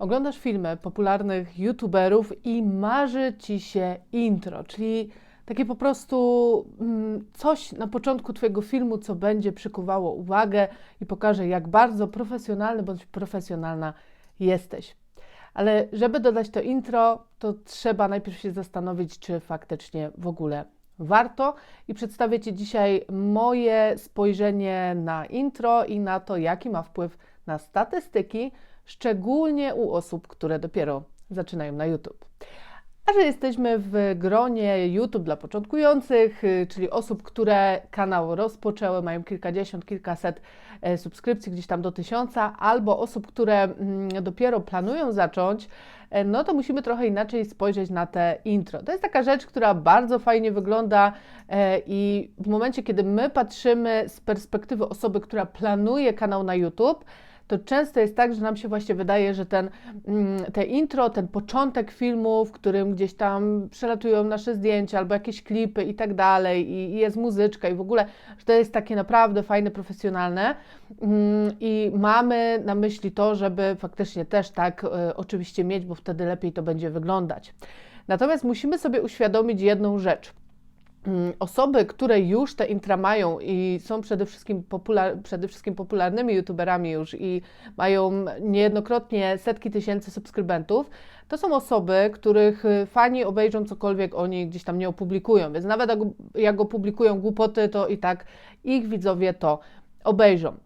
Oglądasz filmy popularnych youtuberów i marzy ci się intro, czyli takie po prostu mm, coś na początku Twojego filmu, co będzie przykuwało uwagę i pokaże, jak bardzo profesjonalny bądź profesjonalna jesteś. Ale żeby dodać to intro, to trzeba najpierw się zastanowić, czy faktycznie w ogóle warto. I przedstawię Ci dzisiaj moje spojrzenie na intro i na to, jaki ma wpływ na statystyki szczególnie u osób, które dopiero zaczynają na YouTube. A że jesteśmy w gronie YouTube dla początkujących, y, czyli osób, które kanał rozpoczęły, mają kilkadziesiąt, kilkaset e, subskrypcji, gdzieś tam do tysiąca, albo osób, które mm, dopiero planują zacząć, e, no to musimy trochę inaczej spojrzeć na te intro. To jest taka rzecz, która bardzo fajnie wygląda e, i w momencie, kiedy my patrzymy z perspektywy osoby, która planuje kanał na YouTube, to często jest tak, że nam się właśnie wydaje, że ten, mm, te intro, ten początek filmu, w którym gdzieś tam przelatują nasze zdjęcia albo jakieś klipy i tak dalej, i jest muzyczka i w ogóle, że to jest takie naprawdę fajne, profesjonalne mm, i mamy na myśli to, żeby faktycznie też tak e, oczywiście mieć, bo wtedy lepiej to będzie wyglądać. Natomiast musimy sobie uświadomić jedną rzecz – osoby, które już te intra mają i są przede wszystkim, popular, przede wszystkim popularnymi youtuberami już i mają niejednokrotnie setki tysięcy subskrybentów, to są osoby, których fani obejrzą cokolwiek oni gdzieś tam nie opublikują. Więc nawet jak, jak opublikują głupoty, to i tak ich widzowie to obejrzą.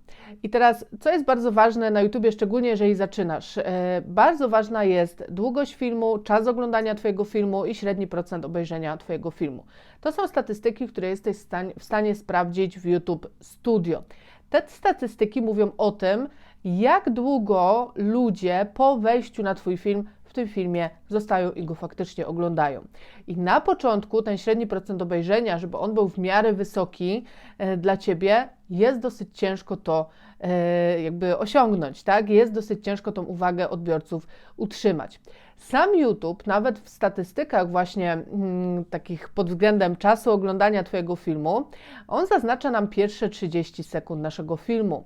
I teraz, co jest bardzo ważne na YouTubie, szczególnie jeżeli zaczynasz? E, bardzo ważna jest długość filmu, czas oglądania Twojego filmu i średni procent obejrzenia Twojego filmu. To są statystyki, które jesteś w stanie sprawdzić w YouTube Studio. Te statystyki mówią o tym, jak długo ludzie po wejściu na Twój film tym filmie zostają i go faktycznie oglądają. I na początku ten średni procent obejrzenia, żeby on był w miarę wysoki e, dla Ciebie, jest dosyć ciężko to e, jakby osiągnąć, tak? Jest dosyć ciężko tą uwagę odbiorców utrzymać. Sam YouTube, nawet w statystykach właśnie mm, takich pod względem czasu oglądania Twojego filmu, on zaznacza nam pierwsze 30 sekund naszego filmu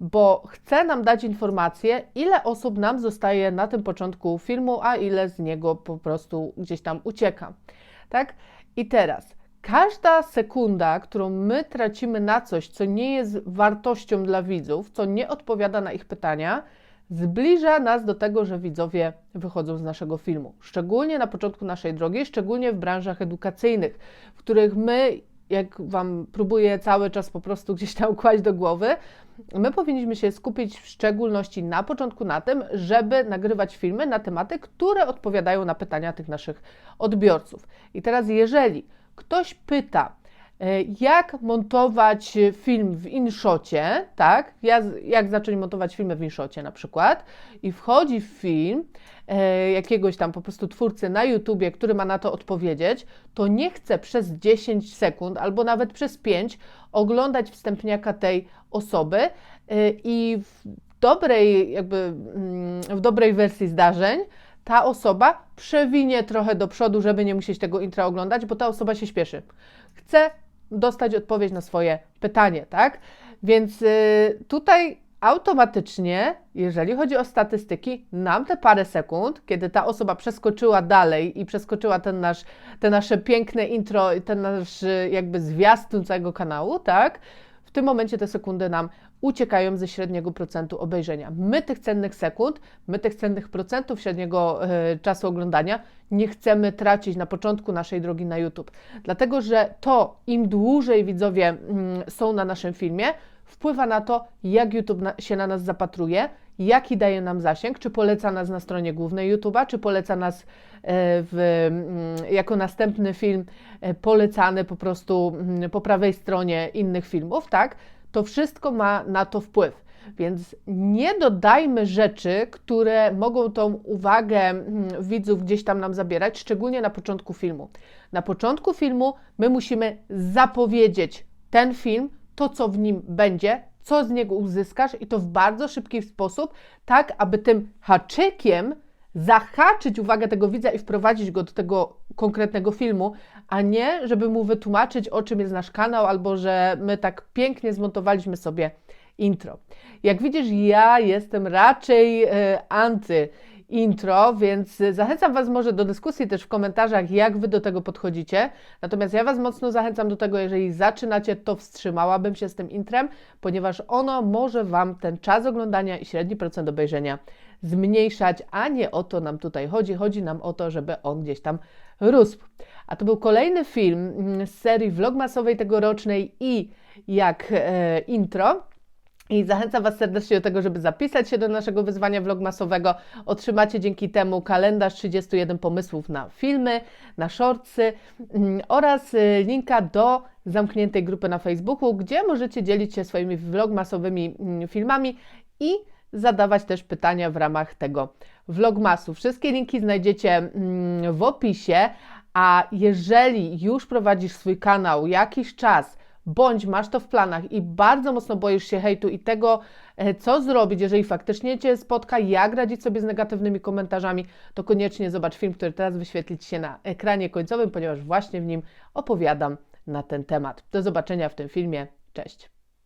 bo chce nam dać informację, ile osób nam zostaje na tym początku filmu, a ile z niego po prostu gdzieś tam ucieka. Tak? I teraz każda sekunda, którą my tracimy na coś, co nie jest wartością dla widzów, co nie odpowiada na ich pytania, zbliża nas do tego, że widzowie wychodzą z naszego filmu. Szczególnie na początku naszej drogi, szczególnie w branżach edukacyjnych, w których my, jak Wam próbuję cały czas po prostu gdzieś tam kłaść do głowy, my powinniśmy się skupić w szczególności na początku na tym, żeby nagrywać filmy na tematy, które odpowiadają na pytania tych naszych odbiorców. I teraz, jeżeli ktoś pyta, jak montować film w InShocie, tak? Jak zacząć montować filmy w InShocie na przykład i wchodzi film e, jakiegoś tam po prostu twórcy na YouTubie, który ma na to odpowiedzieć, to nie chce przez 10 sekund albo nawet przez 5 oglądać wstępniaka tej osoby e, i w dobrej jakby mm, w dobrej wersji zdarzeń ta osoba przewinie trochę do przodu, żeby nie musieć tego intra oglądać, bo ta osoba się śpieszy. Chce dostać odpowiedź na swoje pytanie, tak? Więc y, tutaj automatycznie, jeżeli chodzi o statystyki, nam te parę sekund, kiedy ta osoba przeskoczyła dalej i przeskoczyła ten nasz, te nasze piękne intro, ten nasz y, jakby zwiastun całego kanału, tak? Tym momencie te sekundy nam uciekają ze średniego procentu obejrzenia. My tych cennych sekund, my tych cennych procentów średniego y, czasu oglądania nie chcemy tracić na początku naszej drogi na YouTube. Dlatego, że to im dłużej widzowie y, są na naszym filmie, wpływa na to, jak YouTube na, się na nas zapatruje, jaki daje nam zasięg, czy poleca nas na stronie głównej YouTube'a, czy poleca nas e, w, mm, jako następny film e, polecany po prostu mm, po prawej stronie innych filmów, tak? To wszystko ma na to wpływ. Więc nie dodajmy rzeczy, które mogą tą uwagę mm, widzów gdzieś tam nam zabierać, szczególnie na początku filmu. Na początku filmu my musimy zapowiedzieć ten film, to co w nim będzie, co z niego uzyskasz i to w bardzo szybki sposób, tak aby tym haczykiem zahaczyć uwagę tego widza i wprowadzić go do tego konkretnego filmu, a nie, żeby mu wytłumaczyć, o czym jest nasz kanał, albo że my tak pięknie zmontowaliśmy sobie intro. Jak widzisz, ja jestem raczej e, anty intro, więc zachęcam Was może do dyskusji też w komentarzach, jak Wy do tego podchodzicie. Natomiast ja Was mocno zachęcam do tego, jeżeli zaczynacie, to wstrzymałabym się z tym intrem, ponieważ ono może Wam ten czas oglądania i średni procent obejrzenia zmniejszać, a nie o to nam tutaj chodzi. Chodzi nam o to, żeby on gdzieś tam rósł. A to był kolejny film mm, z serii vlogmasowej tegorocznej i jak e, intro. I zachęcam Was serdecznie do tego, żeby zapisać się do naszego wyzwania vlogmasowego. Otrzymacie dzięki temu kalendarz 31 pomysłów na filmy, na shortsy mm, oraz y, linka do zamkniętej grupy na Facebooku, gdzie możecie dzielić się swoimi vlogmasowymi mm, filmami i zadawać też pytania w ramach tego vlogmasu. Wszystkie linki znajdziecie mm, w opisie, a jeżeli już prowadzisz swój kanał jakiś czas, bądź masz to w planach i bardzo mocno boisz się hejtu i tego, e, co zrobić, jeżeli faktycznie Cię spotka, jak radzić sobie z negatywnymi komentarzami, to koniecznie zobacz film, który teraz wyświetli Ci się na ekranie końcowym, ponieważ właśnie w nim opowiadam na ten temat. Do zobaczenia w tym filmie. Cześć!